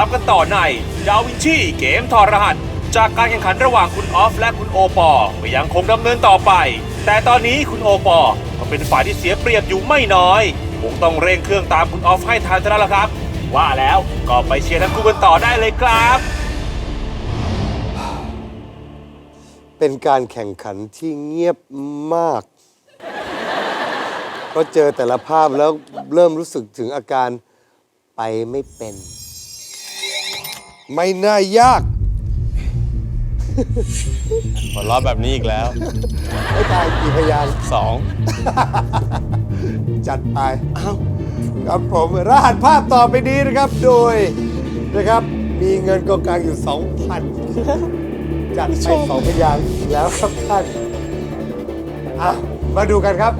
ลับกันต่อในดาวินชีเกมถอรหัส จากการแข่งขันระหว่างคุณออฟและคุณโอปอก็ยังคงดำเนินต่อไป แต่ตอนนี้คุณโอปอก็เป็นฝ่ายที่เสียเปรียบอยู่ไม่น้อยคงต้องเร่งเครื่องตามคุณออฟให้ทันเท่านั้นแหละครับ ว่าแล้วก็ไปเชียร์ทั้งคู่กันต่อได้เลยครับ เป็นการแข่งขันที่เงียบมาก ก็เจอแต่ละภาพแล้วเริ่มรู้สึกถึงอาการไปไม่เป็น ไม่น่ายากหัวเราะแบบนี้อีกแล้วไม่ตายกี่พยางค์สองจัดไปครับผมรหัสภาพต่อไปนี้นะครับ โดยนะครับ มีเงินกองกลางอยู่ 2,000 จัดไปสองพยางค์อีกแล้วครับท่านอะมาดูกันครับ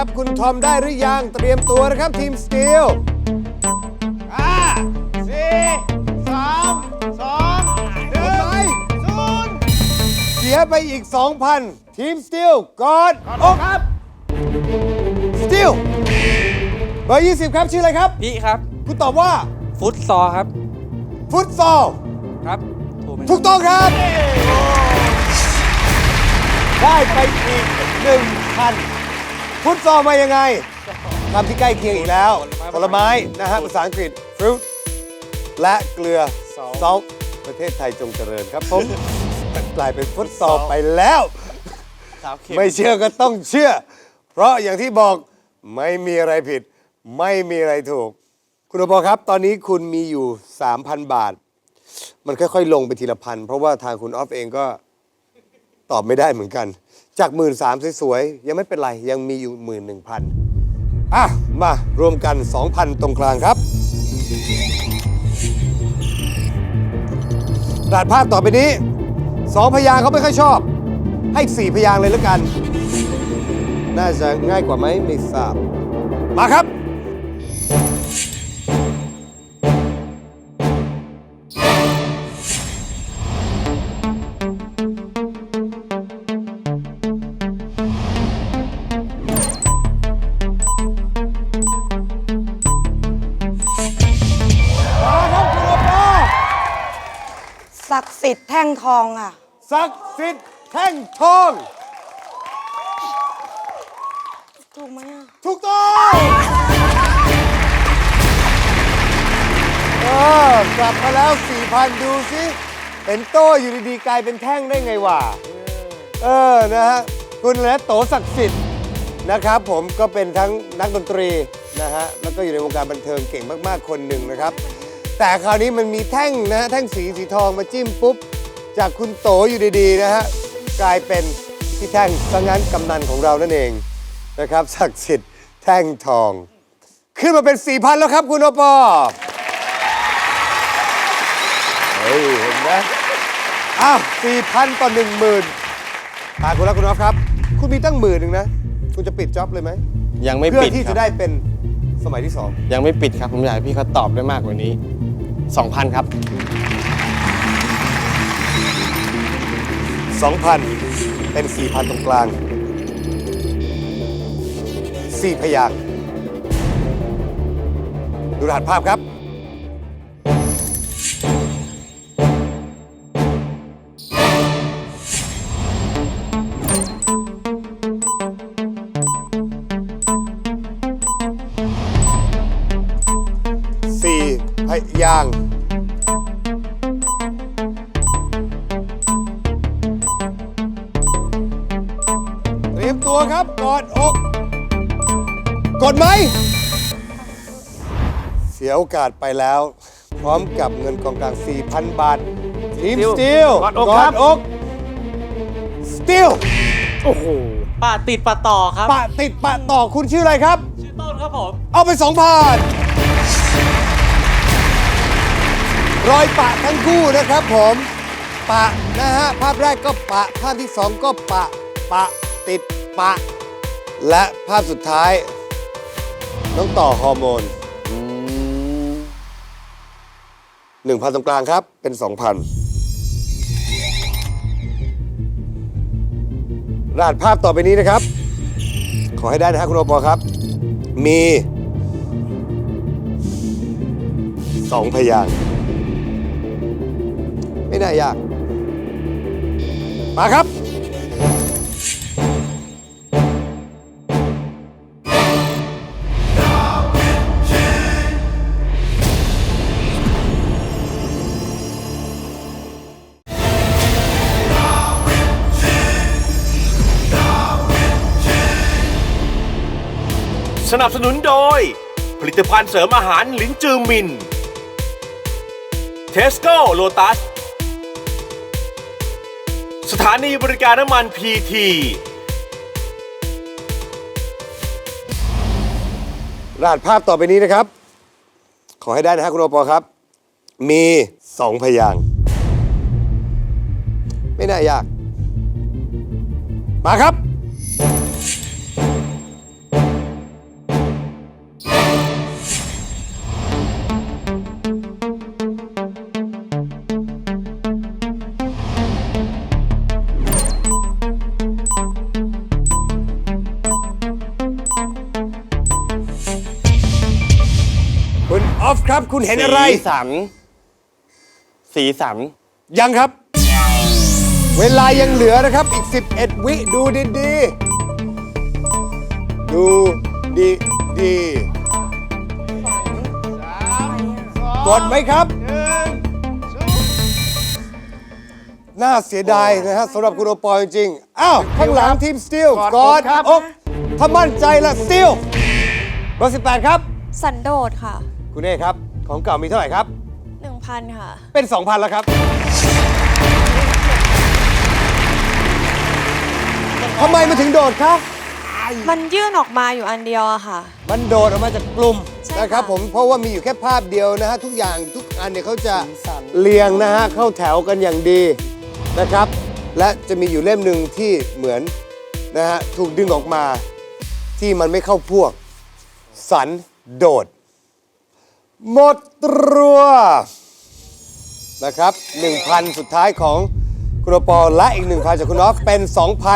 ครับ คุณทอมได้หรือยัง เตรียมตัวนะครับทีมสตีลห้าสี่สามสองหนึ่งศูนย์เสียไปอีก 2,000 ทีมสตีลกอดอกครับสตีลเบอร์20 ครับ ชื่ออะไรครับ พี่ครับคุณตอบว่าฟุตซอลครับ ฟุตซอลครับถูกไหมถูกต้องครับ ได้ไปอีก1,000 ฟุตซอลมายังไงคำที่ใกล้เคียงอีกแล้ว ผลไม้นะฮะภาษาอังกฤษ fruit และเกลือ salt ประเทศไทยจงเจริญครับผม กลายเป็นฟุตซอลไปแล้วสาวเข็มไม่เชื่อก็ต้องเชื่อ เพราะอย่างที่บอกไม่มีอะไรผิด ไม่มีอะไรถูก คุณโอปอครับ ตอนนี้คุณมีอยู่ 3,000 บาท มันค่อยๆ ลงไปทีละพัน เพราะว่าทางคุณออฟเองก็ ตอบไม่ได้เหมือนกัน จากหมื่นสามสวยๆ ยังไม่เป็นไร ยังมีอยู่หมื่นหนึ่งพันอะ มารวมกัน 2,000 ตรงกลางครับดาดภาพต่อไปนี้สองพยางเขาไม่ค่อยชอบ ให้สี่พยางเลยแล้วกัน น่าจะง่ายกว่าไหมไม่ทราบ มาครับ สิทธิ์แท่งทองอะ ศักดิ์สิทธิ์แท่งทอง ถูกไหมอะถูกต้องเออกลับมาแล้ว 4,000 ดูสิเห็นโต้อยู่ดีๆ กลายเป็นแท่งได้ไงวะ เออ นะฮะ คุณและโตศักดิ์สิทธิ์นะครับผมก็เป็นทั้งนักดนตรีนะฮะ แล้วก็อยู่ในวงการบันเทิงเก่งมากๆ คนหนึ่งนะครับ แต่คราวนี้มันมีแท่งนะฮะแท่งสีสีทองมาจิ้มปุ๊บ จากคุณโตอยู่ดีๆนะฮะกลายเป็นพี่แท่งซะงั้นกำนันของเรานั่นเองนะครับศักดิ์สิทธิ์แท่งทอง ขึ้นมาเป็น4,000แล้วครับคุณโอปอเฮ้ยเห็นไหมอ้าว4,000ต่อ10,000ตาคุณแล้วคุณออฟครับ คุณมีตั้งหมื่นหนึ่งนะ คุณจะปิดจ็อบเลยไหมยังไม่เพื่อปิดที่ครัจะบได้เป็น สมัยที่ยังไม่ปิดครับ ผมอยากให้พี่เขาตอบได้มากกว่านี้ 2,000 ครับ2 2,000 เป็น 4,000 ตรงกลาง 4 พยางค์ดูรหัสภาพครับ สียโอกาสไปแล้ว พร้อมกับเงินกองกลาง 4,000 บาททีมสตีลกอดอกครับกอกสตีลโอ้โหปะติดปะต่อครับปะติดปะต่อคุณชื่ออะไรครับ ชื่อต้นครับผม เอาไป2,000รอยปะทั้งคู่นะครับผม ปะนะฮะ ภาพแรกก็ปะ ภาพที่สองก็ปะ ปะติดปะ และภาพสุดท้าย น้องต่อฮอร์โมน หนึ่งพันตรงกลางครับ เป็นสองพันรหัสภาพต่อไปนี้นะครับ ขอให้ได้นะฮะคุณโอปอครับ มีสองพยางค์ไม่ได้ยาก มาครับ นับสนุนโดย ผลิตภัณฑ์เสริมอาหารลินจือมิน เทสโก้โลตัส สถานีบริการน้ำมันพีทีรหัสภาพต่อไปนี้นะครับ ขอให้ได้นะฮะคุณโอปอครับ มีสองพยางค์ไม่น่ายาก มาครับ ครับ คุณเห็นอะไร สีสัน สีสัน ยังครับ เวลายังเหลือนะครับ อีก 11 วิดูดีๆดูดีดีๆกดไหมครับ น่าเสียดายนะฮะสำหรับคุณโอปอลจริงๆอ้าว ข้างหลังทีมสตีลกอดกอดครับอกถ้ามั่นใจละสตีลเบอร์18 ครับ สันโดษค่ะ คุณเอครับ ของเก่ามีเท่าไหร่ครับ 1,000 ค่ะ เป็น 2,000 แล้วครับ ทำไมมันถึงโดดครับ มันยื่นออกมาอยู่อันเดียวอะค่ะ มันโดดออกมาจากกลุ่มใช่ค่ะ นะครับผมเพราะว่ามีอยู่แค่ภาพเดียวนะฮะทุกอย่างทุกอันเนี่ยเขาจะเรียงนะฮะเข้าแถวกันอย่างดีนะครับ และจะมีอยู่เล่มหนึ่งที่เหมือนนะฮะถูกดึงออกมาที่มันไม่เข้าพวก สันโดด หมดตัวนะครับ 1,000 สุดท้ายของคุณโอปอลและอีก 1,000 จากคุณออฟเป็น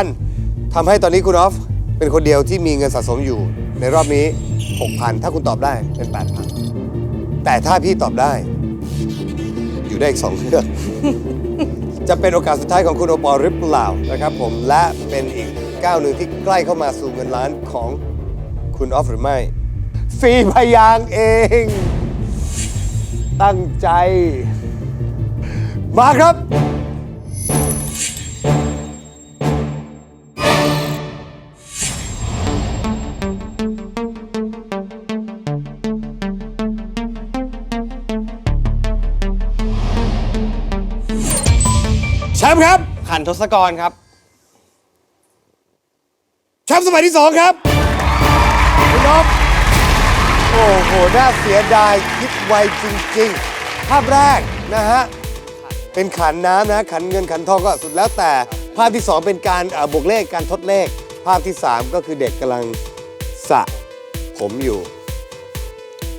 2,000ทำให้ตอนนี้คุณออฟเป็นคนเดียวที่มีเงินสะสมอยู่ ในรอบนี้ 6,000 ถ้าคุณตอบได้เป็น 8,000 แต่ถ้าพี่ตอบได้ อยู่ได้อีก 2เครื่อง จะเป็นโอกาสสุดท้ายของคุณโอปอลหรือเปล่านะครับผมและเป็นอีกก้าวหนึ่งที่ใกล้เข้ามาสู่เงินล้านของคุณออฟหรือไม่ฟรีพยางเอง ตั้งใจ มาครับ แชมป์ครับ ขันทศกรครับ แชมป์สมัยที่สองครับ คุณนพ โอ้โห น่าเสียดายคิดไวจริง ๆ ภาพแรกนะฮะ เป็นขันน้ำนะ ขันเงินขันทองก็สุดแล้วแต่ ภาพที่ 2 เป็นการเอ่อบวกเลขการทดเลข ภาพที่ 3 ก็คือเด็กกำลังสระผมอยู่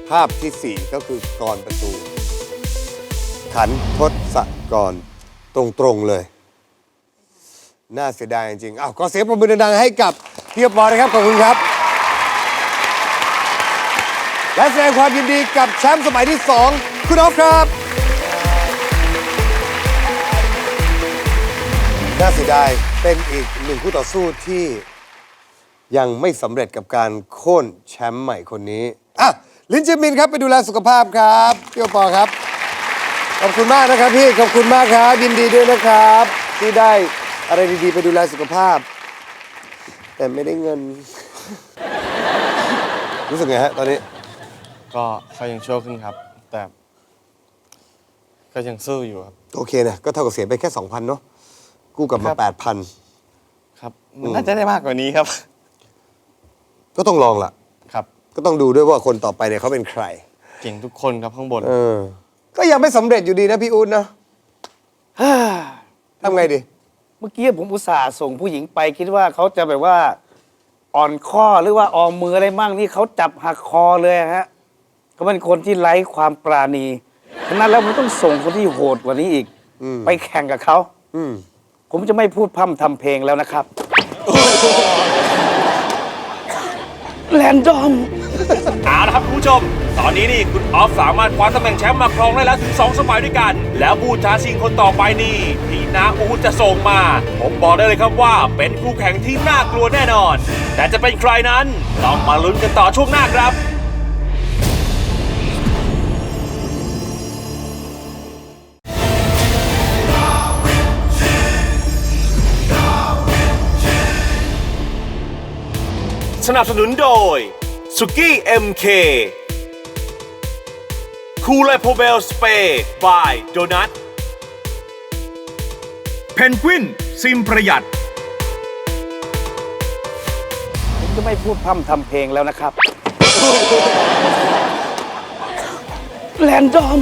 ภาพทีสี่4 ก็คือกรอนประตู ขันทศกรตรงๆเลย น่าเสียดายจริงๆอ้าวขอเสียงปรบมือดังๆให้กับพี่ปอนะครับ ขอบคุณครับ และแสดงความยินดีกับแชมป์สมัยที่ 2 คุณออฟครับ น่าเสียดายเป็นอีกหนึ่งคู่ต่อสู้ที่ยังไม่สำเร็จกับการโค่นแชมป์ใหม่คนนี้ อะ ลินจิมินครับ ไปดูแลสุขภาพครับพี่ปอครับ ขอบคุณมากนะครับพี่ ขอบคุณมากครับ ยินดีด้วยนะครับ ที่ได้อะไรดีๆ ไปดูแลสุขภาพ แต่ไม่ได้เงิน รู้สึกไงฮะตอนนี้ ก็เขายังชั่วขึ้นครับ แต่ก็ยังสู้อยู่ครับ โอเคนะก็เท่ากับเสียไปแค่ 2,000 เนาะกู้กลับมาครับ 8,000 ครับมันน่าจะได้มากกว่านี้ครับ ก็ต้องลองล่ะ ครับ ก็ต้องดูด้วยว่าคนต่อไปเนี่ยเขาเป็นใคร เก่งทุกคนครับข้างบน เออ ก็ยังไม่สำเร็จอยู่ดีนะพี่อู๊ดนะทำไงดี เมื่อกี้ผมอุตส่าห์ส่งผู้หญิงไปคิดว่าเขาจะแบบว่า อ่อนข้อหรือว่าออมมืออะไรมั่งนี่เขาจับหักคอเลยฮะ เขาเป็นคนที่ไร้ความปราณีฉะนั้นแล้วผมต้องส่งคนที่โหดกว่านี้อีกอืมไปแข่งกับเขาอืมผมจะไม่พูดพร่ำทำเพลงแล้วนะครับแลนดอม เอาละครับคุณผู้ชม ตอนนี้นี่คุณออฟสามารถคว้าตำแหน่งแชมป์มาครองได้แล้วถึง 2 สมัยด้วยกัน แล้วผู้ท้าชิงคนต่อไปนี่ที่นาอูดจะส่งมา ผมบอกได้เลยครับว่าเป็นคู่แข่งที่น่ากลัวแน่นอน แต่จะเป็นใครนั้น ต้องมาลุ้นกันต่อช่วงหน้าครับ สนับสนุนโดยสุกี้ MK คูลโพเบลสเปย์บายโดนัทเพนกวินซิมประหยัด ผมจะไม่พูดพร่ำทำเพลงแล้วนะครับ แลนดอม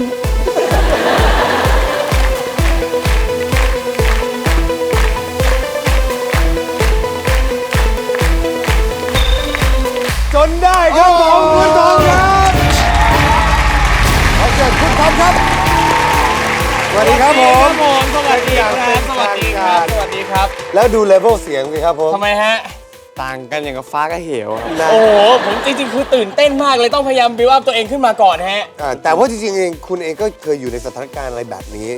นได้ครับผมคุณทอมครับขอเชิญคุณทอมครับ สวัสดีครับผมผม สวัสดีครับ สวัสดีครับ สวัสดีครับ แล้วดูเลเวลเสียงสิครับผมทำไมฮะ ต่างกันอย่างกับฟ้ากับเหวครับนะโอ้โห ผมจริง ๆ คือตื่นเต้นมากเลยต้องพยายามบิวอัพตัวเองขึ้นมาก่อนฮะ อ่าแต่ว่าจริงๆเองคุณเองก็เคยอยู่ในสถานการณ์อะไรแบบนี้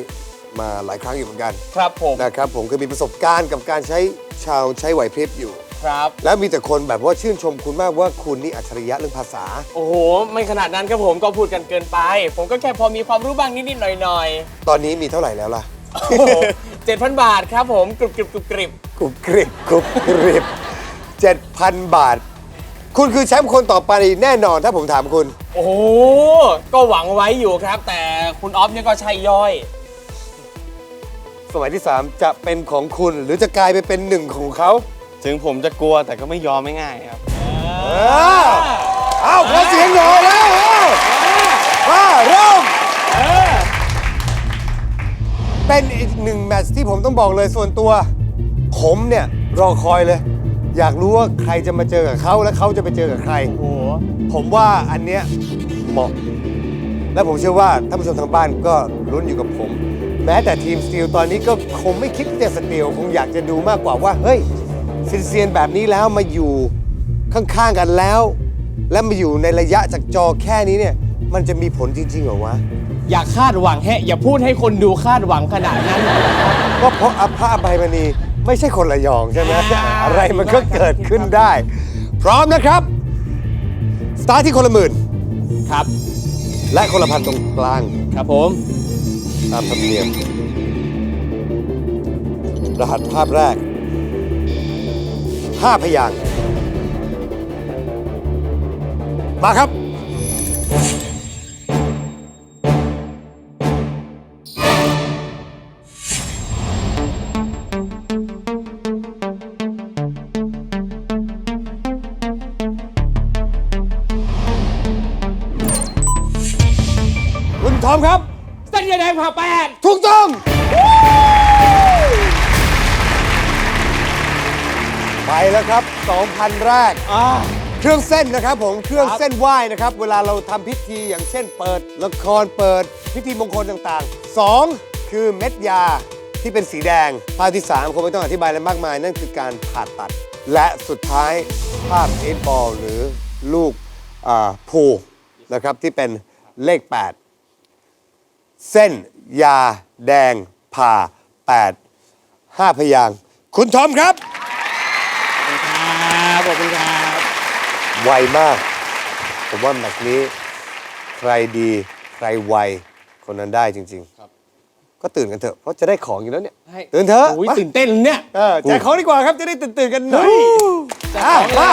มาหลายครั้งอยู่เหมือนกัน ครับผม นะครับผมเคยมีประสบการณ์กับการใช้ชาวใช้ไหวพริบอยู่ ครับ แล้วมีแต่คนแบบว่าชื่นชมคุณมากว่าคุณนี่อัจฉริยะเรื่องภาษา โอ้โห ไม่ขนาดนั้นครับผมก็พูดกันเกินไป ผมก็แค่พอมีความรู้บ้างนิดๆหน่อยตอนนี้มีเท่าไหร่แล้วล่ะๆโอ้โหเจ็ดพันบาทครับผมกรุบกริบกรุบกริบกรุบกริบกรุบกริบเจ็ดพันบาท คุณคือแชมป์คนต่อไปแน่นอนถ้าผมถามคุณ โอ้โหก็หวังไว้อยู่ครับ แต่คุณออฟเนี่ยก็ใช่ย่อย สมัยที่ 3 จะเป็นของคุณหรือจะกลายไปเป็นหนึ่งของเขา ถึงผมจะกลัวแต่ก็ไม่ยอมไม่ง่ายครับ เออเอาขอเสียงหน่อยแล้วเอามาเริ่มเป็นอีกหนึ่งแมตช์ที่ผมต้องบอกเลยส่วนตัว ผมเนี่ยรอคอยเลย อยากรู้ว่าใครจะมาเจอกับเขาและเขาจะไปเจอกับใคร โอ้โหผมว่าอันเนี้ยเหมาะ และผมเชื่อว่าท่านผู้ชมทางบ้านก็ลุ้นอยู่กับผม แม้แต่ทีมสตีลตอนนี้ก็คงไม่คิดที่จะสตีลคงอยากจะดูมากกว่าว่า เฮ้ยซิน เซียนแบบนี้แล้วมาอยู่ข้างๆกันแล้ว และมาอยู่ในระยะจากจอแค่นี้เนี่ย มันจะมีผลจริงๆเหรอวะ อย่าคาดหวังแฮะ อย่าพูดให้คนดูคาดหวังขนาดนั้น ก็เพราะอภาอภัยมณีไม่ใช่คนระยองใช่ไหมอ่า อะไรมันก็เกิดขึ้นได้ พร้อมนะครับ สตาร์ทที่คนละหมื่น ครับ และคนละพันตรงกลาง ครับผม ตามธรรมเนียม รหัสภาพแรก ห้าพยางค์มาครับ 2,000 แรกเครื่องเส้นนะครับผมเครื่องเส้นไหว้นะครับ เวลาเราทำพิธีอย่างเช่นเปิดละครเปิดพิธีมงคลต่างๆ 2 คือเม็ดยาที่เป็นสีแดง ภาพที่ 3 คงไม่ต้องอธิบายอะไรมากมาย นั่นคือการผ่าตัด และสุดท้ายภาพเอทบอลหรือลูกอ่าพูลนะครับที่เป็นเลข 8 เส้น ยา แดง ผ่า 8 5 พยางค์คุณทอมครับครับ ขอบคุณครับไวมาก ผมว่าแมตช์นี้ใครดีใครไวคนนั้นได้จริงๆก็ตื่นกันเถอะเพราะจะได้ของอยู่แล้วเนี่ย ให้ตื่นเถอะโอ้ยมาตื่นเต้นเนี่ยเออแจกของดีกว่าครับจะได้ตื่นๆกันหน่อยอะมา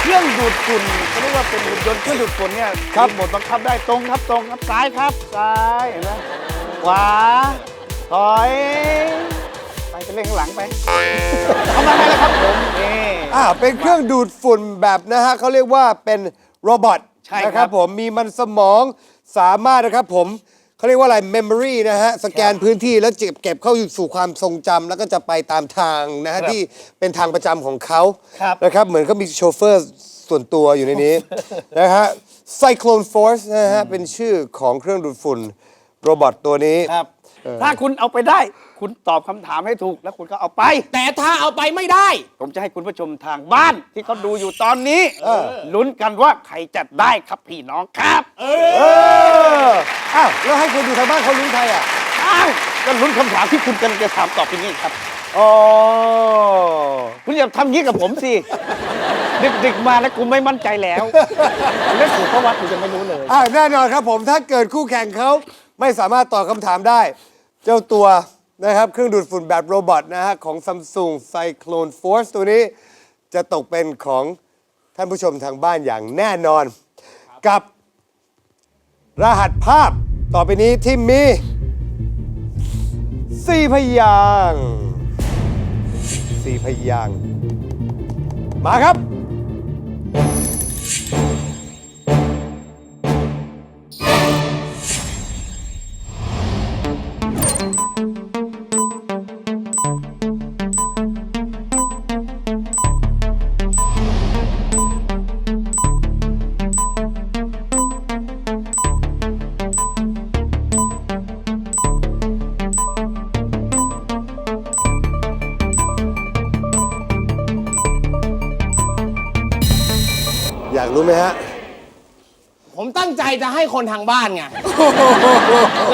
เครื่องดูดฝุ่นเขาเรียกว่าเป็นหุ่นยนต์เครื่องดูดฝุ่นเนี่ยครับมีโหมดบังคับได้ตรงครับตรงครับซ้ายครับซ้ายเห็นไหมขวาถอย ไปไปเล่นข้างหลังไปทำอะไรแล้วครับผมนี่ อ่าเป็นเครื่องดูดฝุ่นแบบนะฮะเขาเรียกว่าเป็นโรบอทใช่ครับ นะครับผมมีมันสมองสามารถนะครับผมเขาเรียกว่าอะไร memory นะฮะ สแกนพื้นที่แล้วเก็บเก็บเข้าสู่ความทรงจำแล้วก็จะไปตามทางนะฮะ ที่เป็นทางประจำของเขาครับ นะครับ เหมือนเขามีโชเฟอร์ส่วนตัวอยู่ในนี้ นะฮะ Cyclone Force นะฮะ เป็นชื่อของเครื่องดูดฝุ่น โรบอทตัวนี้ ครับ ถ้าคุณเอาไปได้ คุณตอบคำถามให้ถูกแล้วคุณก็เอาไป แต่ถ้าเอาไปไม่ได้ ผมจะให้คุณผู้ชมทางบ้าน ที่เขาดูอยู่ตอนนี้เออลุ้นกันว่าใครจะได้ครับพี่น้องครับเอออ้าวแล้วให้คนดูทางบ้านเขารู้ใครอะอ้าวก็ลุ้นคำถามที่คุณกำลังจะถามตอบเป็นนี้ครับ อ๋อคุณอย่าทำงี้กับผมสิ ดึกๆมาแล้วกูไม่มั่นใจแล้วเล่นถูกเพราะว่าคุณจะไม่รู้เลย อ่าแน่นอนครับผมถ้าเกิดคู่แข่งเขา ไม่สามารถตอบคำถามได้ เจ้าตัวนะครับเครื่องดูดฝุ่นแบบโรบอทนะฮะของ Samsung Cyclone Force ตัวนี้จะตกเป็นของท่านผู้ชมทางบ้านอย่างแน่นอน กับ รหัสภาพต่อไปนี้ที่มีสี่พยางค์สี่พยางค์มาครับ รู้ไหมฮะ ผมตั้งใจจะให้คนทางบ้านไง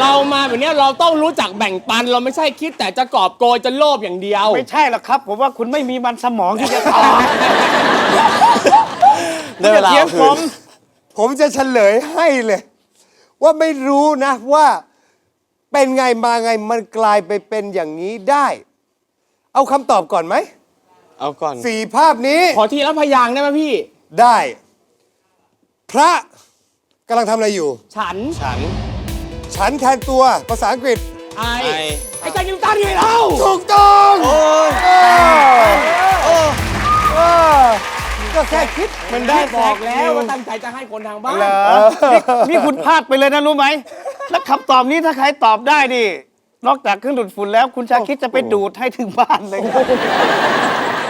เรามาแบบเนี้ยเราต้องรู้จักแบ่งปัน เราไม่ใช่คิดแต่จะกอบโกยจะโลภอย่างเดียว ไม่ใช่หรอกครับ ผมว่าคุณไม่มีมันสมองที่จะตอบ ได้เวลาเถียงคืผนมผมจะเฉลยให้เลย ว่าไม่รู้นะว่าเป็นไงมาไงมันกลายไปเป็นอย่างนี้ได้ เอาคำตอบก่อนไหมเอาก่อน สี่ภาพนี้ขอทีละพยางค์ได้ไหมพี่ ได้ พระกำลังทำอะไรอยู่ ฉัน ฉัน ฉันแทนตัวภาษาอังกฤษ ไอ ไอ ไอ้ใจนิวตันยังไงเล่าถูกต้องเออเออก็แค่คิดมันได้บอกแล้วว่าตั้งใจจะให้คนทางบ้าน นี่นี่คุณพลาดไปเลยนะรู้ไหม แล้วคำตอบนี้ถ้าใครตอบได้ดินอกจากเครื่องดูดฝุ่นแล้วคุณชาคิดจะไปดูดให้ถึงบ้านเลยครับ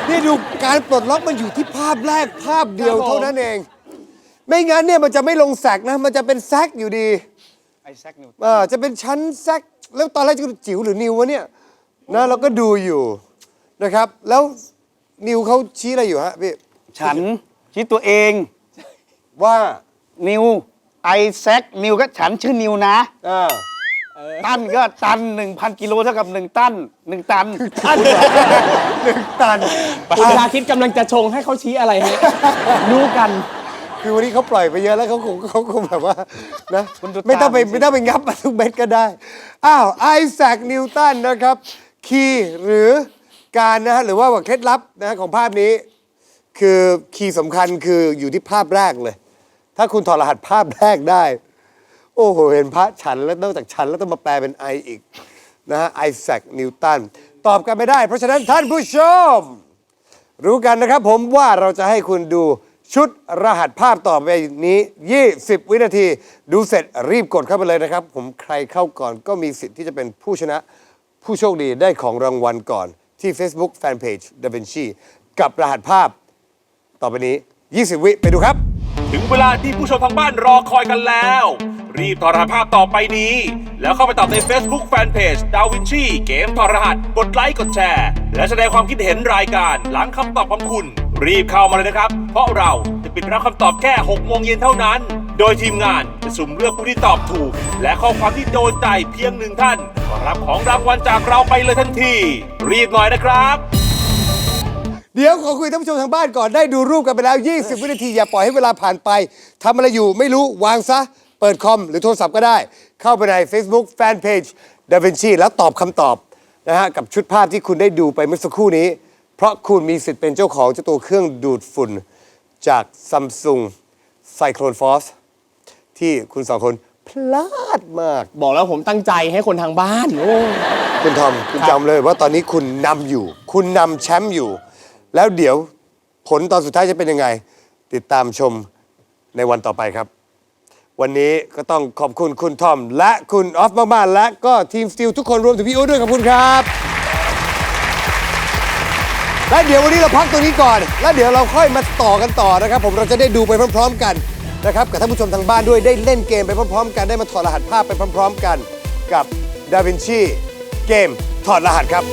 นี่ดูการปลดล็อกมันอยู่ที่ภาพแรกภาพเดียวครับผมเท่านั้นเอง ไม่งั้นเนี่ยมันจะไม่ลงแซกนะ มันจะเป็นแซกอยู่ดี ไอแซคนิวเออจะเป็นชั้นแซกแล้วตอนแรกจะจิ๋วหรือนิววะเนี่ยนะเราก็ดูอยู่นะครับ แล้วนิวเขาชี้อะไรอยู่ฮะพี่ฉันคิดตัวเอง ว่านิวไอแซคนิวก็ฉันชื่อนิวนะ อ่าตันก็ตัน1,000กิโลเท่ากับ1ตัน1ตันหนึ่งตัน คุณชาคิดกำลังจะชงให้เขาชี้อะไรฮะรู้กัน คือวันนี้เขาปล่อยไปเยอะแล้วเขาคงเขาคงแบบว่านะคุณดูไม่ต้องไปตามสิ ไม่ต้องไปงับมาทุกเม็ดก็ได้ อ้าวไอแซคนิวตันนะครับ คีย์หรือการนะฮะหรือว่าเคล็ดลับนะฮะของภาพนี้ คือคีย์สำคัญคืออยู่ที่ภาพแรกเลย ถ้าคุณถอดรหัสภาพแรกได้ โอ้โห เห็นพระฉันแล้วนอกจากฉันแล้วต้องมาแปลเป็นไออีก นะฮะไอแซคนิวตันตอบกันไม่ได้ เพราะฉะนั้นท่านผู้ชม รู้กันนะครับผมว่าเราจะให้คุณดู ชุดรหัสภาพต่อไปนี้ 20 วินาที ดูเสร็จรีบกดเข้าไปเลยนะครับ ผมใครเข้าก่อนก็มีสิทธิ์ที่จะเป็นผู้ชนะ ผู้โชคดีได้ของรางวัลก่อนที่ Facebook Fanpage Da Vinci กับรหัสภาพต่อไปนี้ 20 วิไปดูครับ ถึงเวลาที่ผู้ชมทางบ้านรอคอยกันแล้ว รีบถอดรหัสภาพต่อไปนี้ แล้วเข้าไปตอบใน Facebook Fanpage ดาวินชีเกมถอดรหัสกดไลค์กดแชร์ และแสดงความคิดเห็นรายการหลังคำตอบของคุณ รีบเข้ามาเลยนะครับ เพราะเราจะปิดรับคำตอบแค่ 6 โมงเย็นเท่านั้น โดยทีมงานจะสุ่มเลือกผู้ที่ตอบถูก และข้อความที่โดนใจเพียงหนึ่งท่านก็รับของรางวัลจากเราไปเลยทันที รีบหน่อยนะครับ เดี๋ยวขอคุยท่านผู้ชมทางบ้านก่อนได้ดูรูปกันไปแล้ว 20 วินาทีอย่าปล่อยให้เวลาผ่านไปทำอะไรอยู่ไม่รู้วางซะ เปิดคอมหรือโทรศัพท์ก็ได้ เข้าไปใน Facebook Fanpage Da Vinci แล้วตอบคำตอบนะฮะกับชุดภาพที่คุณได้ดูไปเมื่อสักครู่นี้ เพราะคุณมีสิทธิ์เป็นเจ้าของเจ้าตัวเครื่องดูดฝุ่นจาก Samsung Cyclone Force ที่คุณสองคนพลาดมาก บอกแล้วผมตั้งใจให้คนทางบ้านโอ้ คุณทอม คุณจำเลยว่าตอนนี้คุณนำอยู่ คุณนำแชมป์อยู่ แล้วเดี๋ยวผลตอนสุดท้ายจะเป็นยังไง ติดตามชมในวันต่อไปครับ วันนี้ก็ต้องขอบคุณคุณทอม และคุณออฟมากๆและก็ทีมสตีลทุกคนรวมถึงพี่อู๊ดด้วยขอบคุณครับ และเดี๋ยววันนี้เราพักตรงนี้ก่อน แล้วเดี๋ยวเราค่อยมาต่อกันต่อนะครับ ผมเราจะได้ดูไปพร้อม ๆ กันนะครับกับท่านผู้ชมทางบ้านด้วยได้เล่นเกมไปพร้อมๆ กันได้มาถอดรหัสภาพไปพร้อม ๆ กัน กับ Da Vinci เกมถอดรหัสครับ